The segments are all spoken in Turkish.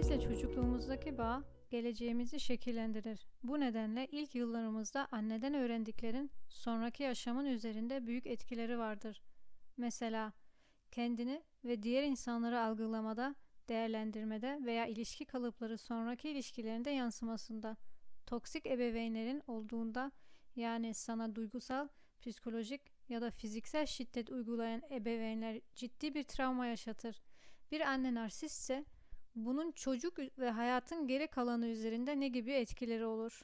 Annemizle çocukluğumuzdaki bağ geleceğimizi şekillendirir. Bu nedenle ilk yıllarımızda anneden öğrendiklerin sonraki yaşamın üzerinde büyük etkileri vardır. Mesela kendini ve diğer insanları algılamada, değerlendirmede veya ilişki kalıpları sonraki ilişkilerinde yansımasında. Toksik ebeveynlerin olduğunda yani sana duygusal, psikolojik ya da fiziksel şiddet uygulayan ebeveynler ciddi bir travma yaşatır. Bir anne narsistse bunun çocuk ve hayatın geri kalanı üzerinde ne gibi etkileri olur?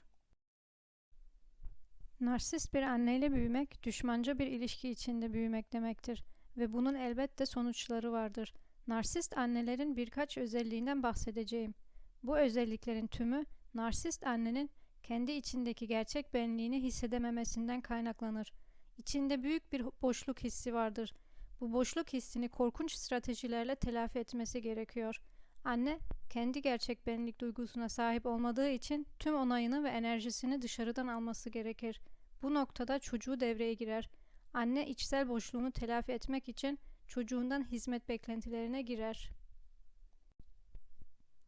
Narsist bir anneyle büyümek, düşmanca bir ilişki içinde büyümek demektir ve bunun elbette sonuçları vardır. Narsist annelerin birkaç özelliğinden bahsedeceğim. Bu özelliklerin tümü narsist annenin kendi içindeki gerçek benliğini hissedememesinden kaynaklanır. İçinde büyük bir boşluk hissi vardır. Bu boşluk hissini korkunç stratejilerle telafi etmesi gerekiyor. Anne kendi gerçek benlik duygusuna sahip olmadığı için tüm onayını ve enerjisini dışarıdan alması gerekir. Bu noktada çocuğu devreye girer. Anne içsel boşluğunu telafi etmek için çocuğundan hizmet beklentilerine girer.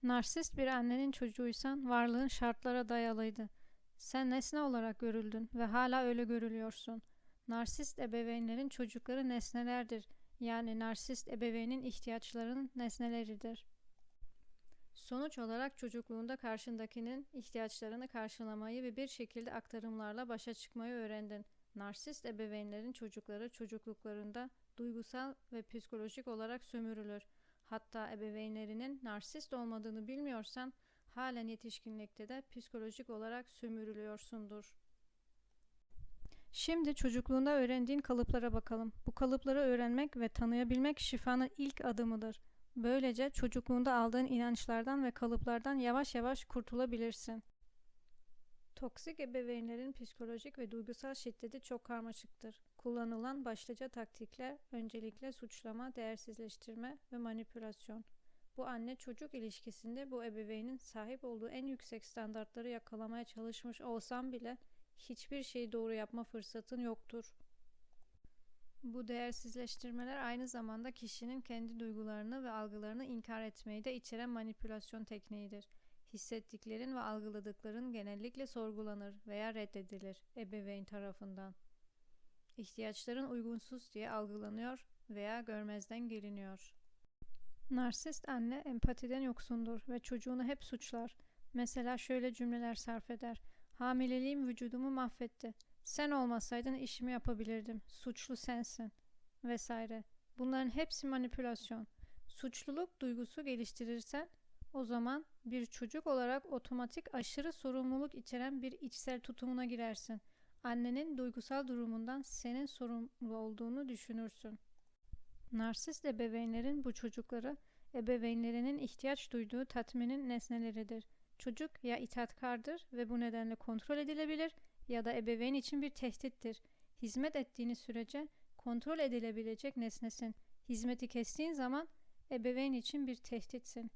Narsist bir annenin çocuğuysan varlığın şartlara dayalıydı. Sen nesne olarak görüldün ve hala öyle görülüyorsun. Narsist ebeveynlerin çocukları nesnelerdir. Yani narsist ebeveynin ihtiyaçlarının nesneleridir. Sonuç olarak çocukluğunda karşındakinin ihtiyaçlarını karşılamayı ve bir şekilde aktarımlarla başa çıkmayı öğrendin. Narsist ebeveynlerin çocukları çocukluklarında duygusal ve psikolojik olarak sömürülür. Hatta ebeveynlerinin narsist olmadığını bilmiyorsan halen yetişkinlikte de psikolojik olarak sömürülüyorsundur. Şimdi çocukluğunda öğrendiğin kalıplara bakalım. Bu kalıpları öğrenmek ve tanıyabilmek şifanın ilk adımıdır. Böylece çocukluğunda aldığın inançlardan ve kalıplardan yavaş yavaş kurtulabilirsin. Toksik ebeveynlerin psikolojik ve duygusal şiddeti çok karmaşıktır. Kullanılan başlıca taktikler öncelikle suçlama, değersizleştirme ve manipülasyon. Bu anne çocuk ilişkisinde bu ebeveynin sahip olduğu en yüksek standartları yakalamaya çalışmış olsam bile hiçbir şeyi doğru yapma fırsatın yoktur. Bu değersizleştirmeler aynı zamanda kişinin kendi duygularını ve algılarını inkar etmeyi de içeren manipülasyon tekniğidir. Hissettiklerin ve algıladıkların genellikle sorgulanır veya reddedilir ebeveyn tarafından. İhtiyaçların uygunsuz diye algılanıyor veya görmezden geliniyor. Narsist anne empatiden yoksundur ve çocuğunu hep suçlar. Mesela şöyle cümleler sarf eder. Hamileliğim vücudumu mahvetti. Sen olmasaydın işimi yapabilirdim. Suçlu sensin. Vesaire. Bunların hepsi manipülasyon. Suçluluk duygusu geliştirirsen o zaman bir çocuk olarak otomatik aşırı sorumluluk içeren bir içsel tutumuna girersin. Annenin duygusal durumundan senin sorumlu olduğunu düşünürsün. Narsist ebeveynlerin bu çocukları ebeveynlerinin ihtiyaç duyduğu tatminin nesneleridir. Çocuk ya itaatkardır ve bu nedenle kontrol edilebilir ya da ebeveyn için bir tehdittir. Hizmet ettiğini sürece kontrol edilebilecek nesnesin. Hizmeti kestiğin zaman ebeveyn için bir tehditsin.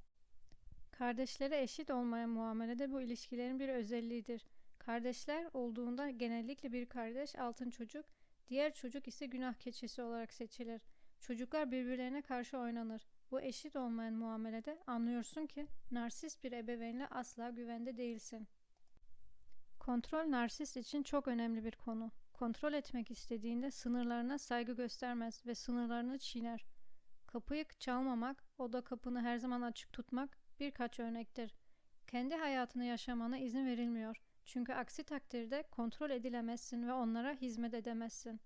Kardeşlere eşit olmayan muamelede bu ilişkilerin bir özelliğidir. Kardeşler olduğunda genellikle bir kardeş altın çocuk, diğer çocuk ise günah keçisi olarak seçilir. Çocuklar birbirlerine karşı oynanır. Bu eşit olmayan muamelede anlıyorsun ki narsist bir ebeveynle asla güvende değilsin. Kontrol narsist için çok önemli bir konu. Kontrol etmek istediğinde sınırlarına saygı göstermez ve sınırlarını çiğner. Kapıyı çalmamak, oda kapını her zaman açık tutmak birkaç örnektir. Kendi hayatını yaşamana izin verilmiyor. Çünkü aksi takdirde kontrol edilemezsin ve onlara hizmet edemezsin.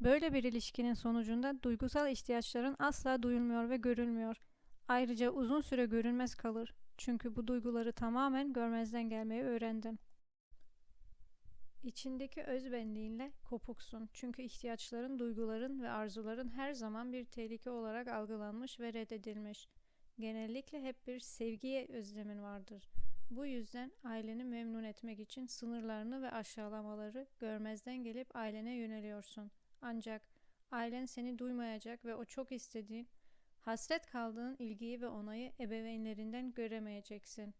Böyle bir ilişkinin sonucunda duygusal ihtiyaçların asla duyulmuyor ve görülmüyor. Ayrıca uzun süre görünmez kalır. Çünkü bu duyguları tamamen görmezden gelmeyi öğrendin. İçindeki özbenliğinle kopuksun. Çünkü ihtiyaçların, duyguların ve arzuların her zaman bir tehlike olarak algılanmış ve reddedilmiş. Genellikle hep bir sevgiye özlemin vardır. Bu yüzden aileni memnun etmek için sınırlarını ve aşağılamaları görmezden gelip ailene yöneliyorsun. Ancak ailen seni duymayacak ve o çok istediğin, hasret kaldığın ilgiyi ve onayı ebeveynlerinden göremeyeceksin.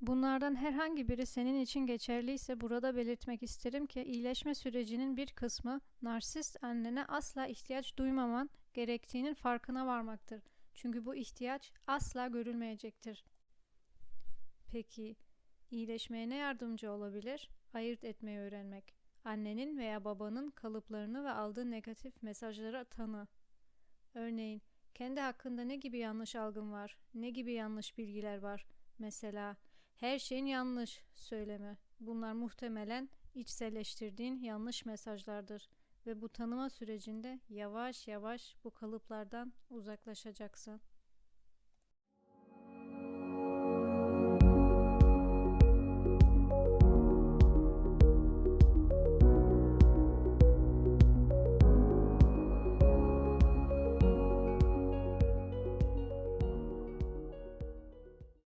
Bunlardan herhangi biri senin için geçerliyse burada belirtmek isterim ki iyileşme sürecinin bir kısmı narsist annene asla ihtiyaç duymaman gerektiğinin farkına varmaktır. Çünkü bu ihtiyaç asla görülmeyecektir. Peki, iyileşmeye ne yardımcı olabilir? Ayırt etmeyi öğrenmek. Annenin veya babanın kalıplarını ve aldığı negatif mesajları tanı. Örneğin, kendi hakkında ne gibi yanlış algın var? Ne gibi yanlış bilgiler var? Mesela, her şeyin yanlış söylemi. Bunlar muhtemelen içselleştirdiğin yanlış mesajlardır ve bu tanıma sürecinde yavaş yavaş bu kalıplardan uzaklaşacaksın.